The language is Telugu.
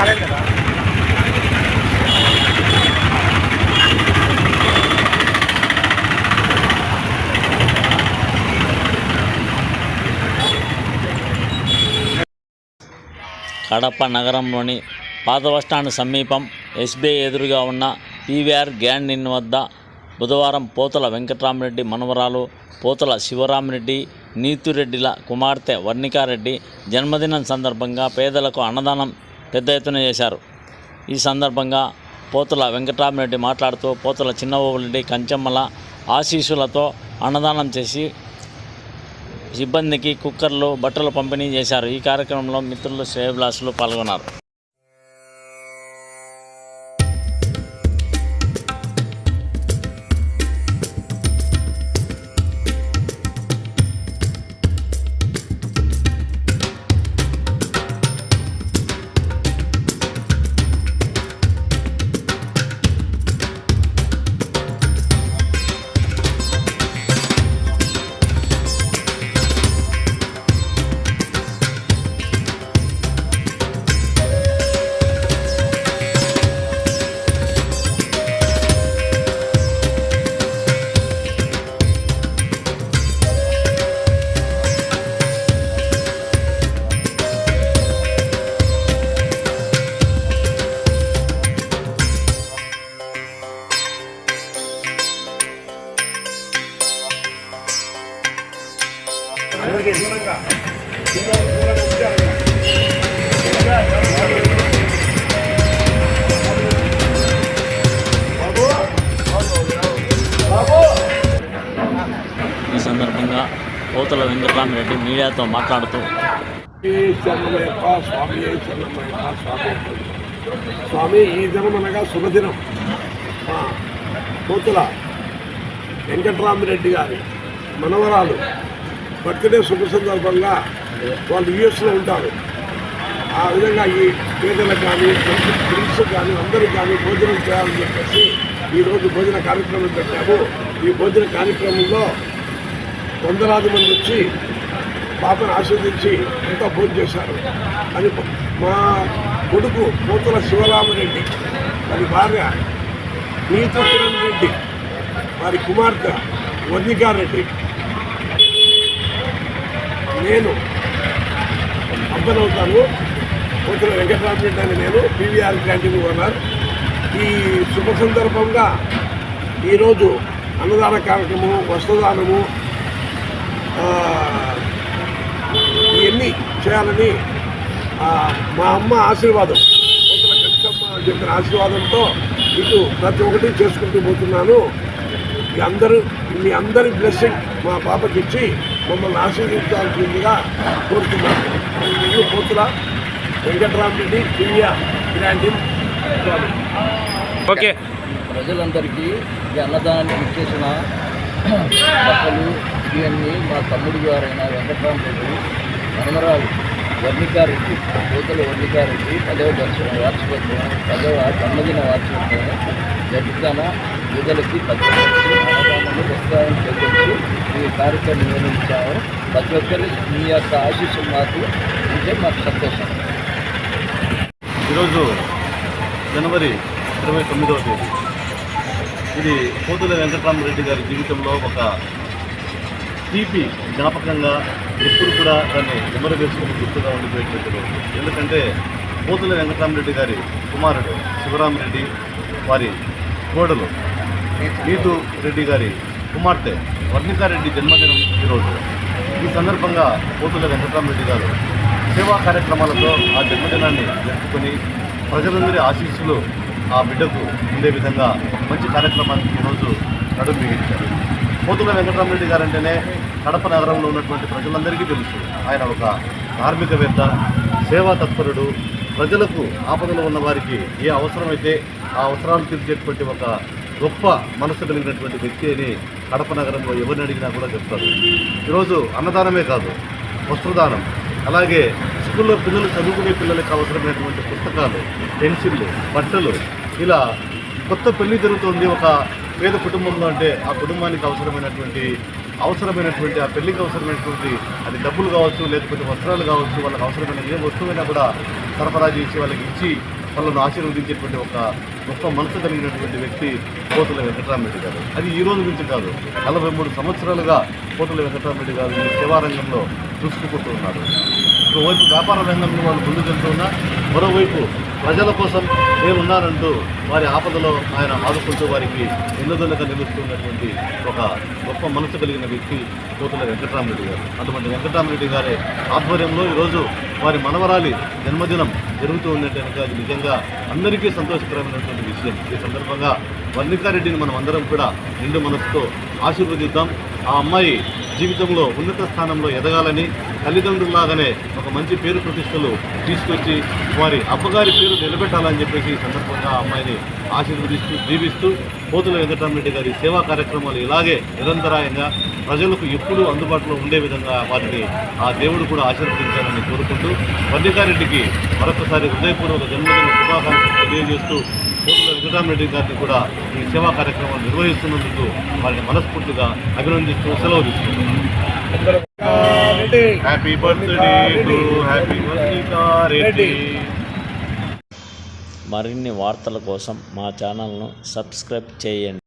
కాలేదు కదా. కడప నగరంలోని పాత బస్టాండ్ సమీపం ఎస్బీఐ ఎదురుగా ఉన్న పీవీఆర్ గ్యాండ్ ఇన్ వద్ద బుధవారం పోతల వెంకట్రామరెడ్డి మనవరాలు పోతల శివరామరెడ్డి నీతురెడ్డిల కుమార్తె వర్ణికారెడ్డి జన్మదినం సందర్భంగా పేదలకు అన్నదానం పెద్ద ఎత్తున చేశారు. ఈ సందర్భంగా పోతుల వెంకటరామరెడ్డి మాట్లాడుతూ పోతుల చిన్నబాబురెడ్డి కంచెమ్మల ఆశీస్సులతో అన్నదానం చేసి సిబ్బందికి కుక్కర్లు బట్టలు పంపిణీ చేశారు. ఈ కార్యక్రమంలో మిత్రులు శ్రేయభిలాసులు పాల్గొన్నారు. ఈ సందర్భంగా పోతుల వెంకటరామరెడ్డి మీడియాతో మాట్లాడుతూ స్వామి స్వామి. ఈ దినం అనగా శుభదినం. కోతుల వెంకటరామిరెడ్డి గారి మనవరాలు బర్త్డే శుభ సందర్భంగా వాళ్ళు యుఎస్లో ఉంటారు. ఆ విధంగా ఈ పేదలకు కానీ ఫ్రెండ్స్ కానీ అందరికీ కానీ భోజనం చేయాలని చెప్పేసి ఈరోజు భోజన కార్యక్రమం పెట్టాము. ఈ భోజన కార్యక్రమంలో వందలాది మంది వచ్చి పాపను ఆస్వాదించి ఎంతో భోజనం చేశారు. అది మా కొడుకు పోతుల శివరామరెడ్డి వారి భార్య నీత కిరణ్ రెడ్డి వారి కుమార్తె వర్ణికారెడ్డి నేను అబ్బనవుతాను పోతుల వెంకటరామరెడ్డి అని నేను పీవీఆర్ క్యాంటీన్ ఓనర్. ఈ శుభ సందర్భంగా ఈరోజు అన్నదాన కార్యక్రమము వస్త్రదానము ఇవన్నీ చేయాలని మా అమ్మ ఆశీర్వాదం పోతుల కంచమ్మ చెప్పిన ఆశీర్వాదంతో ఇటు ప్రతి ఒక్కటి చేసుకుంటూ పోతున్నాను. మీ అందరూ మీ అందరి బ్లెస్సింగ్ మా పాపకి ఇచ్చి మమ్మల్ని ఆశీర్వదించాల్సిందిగా కోరుతున్నాను. ఇది పోతుల వెంకటరామరెడ్డి ఇండియా స్వామి ఓకే. ప్రజలందరికీ ఈ అన్నదానాన్ని ఇచ్చేసిన బట్టలు ఇవన్నీ మా తమ్ముడు గారైన వెంకటరామరెడ్డి మనమరాలు వర్ణికారెడ్డి కోతల వర్ణికారెడ్డి పదవ దర్శనం వార్షికోత్సవం పదవ జన్మదిన వార్షికోత్సవం జరుగుతాన ప్రజలకి పద్దెనిమిది అన్నదానాన్ని ఈ కార్యక్రమం నిర్వహించాము ప్రతి ఒక్కరి మీ యొక్క ఆశీస్సు మాకు ఉంటే మాకు సంతోషం. ఈరోజు జనవరి ఇరవై తొమ్మిదవ తేదీ. ఇది పోతుల వెంకటరామరెడ్డి గారి జీవితంలో ఒక తీపి జ్ఞాపకంగా ఎప్పుడు కూడా దాన్ని నెమరు వేసుకుని గుర్తుగా ఉండిపోయేటువంటి రోజు ఎందుకంటే పోతుల వెంకటరామరెడ్డి గారి కుమారుడు శివరామరెడ్డి వారి కోడలు నీతు రెడ్డి గారి కుమార్తె వర్ణికారెడ్డి జన్మదినం ఈరోజు. ఈ సందర్భంగా పోతుల వెంకటరామరెడ్డి గారు సేవా కార్యక్రమాలతో ఆ జన్మదినాన్ని జరుపుకొని ప్రజలందరి ఆశీస్సులు ఆ బిడ్డకు ఉండే విధంగా మంచి కార్యక్రమానికి ఈరోజు నడుము బిగించారు. పోతుల వెంకటరామరెడ్డి గారంటేనే కడప నగరంలో ఉన్నటువంటి ప్రజలందరికీ తెలుసు. ఆయన ఒక కార్మికవేత్త సేవా తత్పరుడు. ప్రజలకు ఆపదలో ఉన్న వారికి ఏ అవసరమైతే ఆ అవసరాలు తీర్చేటువంటి ఒక గొప్ప మనసు కలిగినటువంటి వ్యక్తి అని కడప నగరంలో ఎవరిని అడిగినా కూడా చెప్తారు. ఈరోజు అన్నదానమే కాదు వస్త్రదానం. అలాగే స్కూల్లో పిల్లలు చదువుకునే పిల్లలకు అవసరమైనటువంటి పుస్తకాలు పెన్సిళ్ళు బట్టలు ఇలా కొత్త పెళ్ళి జరుగుతుంది. ఒక పేద కుటుంబంలో అంటే ఆ కుటుంబానికి అవసరమైనటువంటి అవసరమైనటువంటి ఆ పెళ్ళికి అవసరమైనటువంటి అది డబ్బులు కావచ్చు లేకపోతే వస్త్రాలు కావచ్చు వాళ్ళకి అవసరమైన ఏ వస్తువైనా కూడా సరఫరా చేసి వాళ్ళకి ఇచ్చి వాళ్ళను ఆశీర్వదించేటువంటి ఒక గొప్ప మనసు కలిగినటువంటి వ్యక్తి పోతుల వెంకటరామరెడ్డి గారు. అది ఈ రోజు నుంచి కాదు నలభై మూడు సంవత్సరాలుగా పోతుల వెంకటరామరెడ్డి గారు ఈ సేవా రంగంలో చూసుకుంటూ ఉన్నారు. ఒకవైపు వ్యాపార రంగంలో వాళ్ళు ముందుకెళ్తున్నా మరోవైపు ప్రజల కోసం మేమున్నానంటూ వారి ఆపదలో ఆయన ఆదుకుంటూ వారికి ఎన్నదొన్నగా నిలుస్తున్నటువంటి ఒక గొప్ప మనసు కలిగిన వ్యక్తి కోతుల వెంకటరామరెడ్డి గారు. అటువంటి వెంకటరామరెడ్డి గారి ఆధ్వర్యంలో ఈరోజు వారి మనవరాలి జన్మదినం జరుగుతూ ఉన్నట్టు అది నిజంగా అందరికీ సంతోషకరమైనటువంటి విషయం. ఈ సందర్భంగా వర్ణికారెడ్డిని మనం అందరం కూడా నిండు మనసుతో ఆశీర్వదిద్దాం. ఆ అమ్మాయి జీవితంలో ఉన్నత స్థానంలో ఎదగాలని తల్లిదండ్రుల్లాగానే ఒక మంచి పేరు ప్రతిష్టలు తీసుకొచ్చి వారి అబ్బగారి పేరు నిలబెట్టాలని చెప్పేసి ఈ సందర్భంగా అమ్మాయిని ఆశీర్వదిస్తూ దీవిస్తూ పోతుల వెంకటరామరెడ్డి గారి సేవా కార్యక్రమాలు ఇలాగే నిరంతరాయంగా ప్రజలకు ఎప్పుడూ అందుబాటులో ఉండే విధంగా వారిని ఆ దేవుడు కూడా ఆశీర్వదించాలని కోరుకుంటూ వన్నికారెడ్డికి మరొకసారి హృదయపూర్వక జన్మదిన శుభాకాంక్షలు తెలియజేస్తూ పోతుల వెంకటరామరెడ్డి గారిని కూడా ఈ సేవా కార్యక్రమాలు నిర్వహిస్తున్నందుకు వారిని మనస్ఫూర్తిగా అభినందిస్తూ సెలవు తీసుకుంటున్నాను. Happy birthday to Happy Reddy మరిన్ని వార్తల కోసం మా ఛానల్ను సబ్స్క్రైబ్ చేయండి.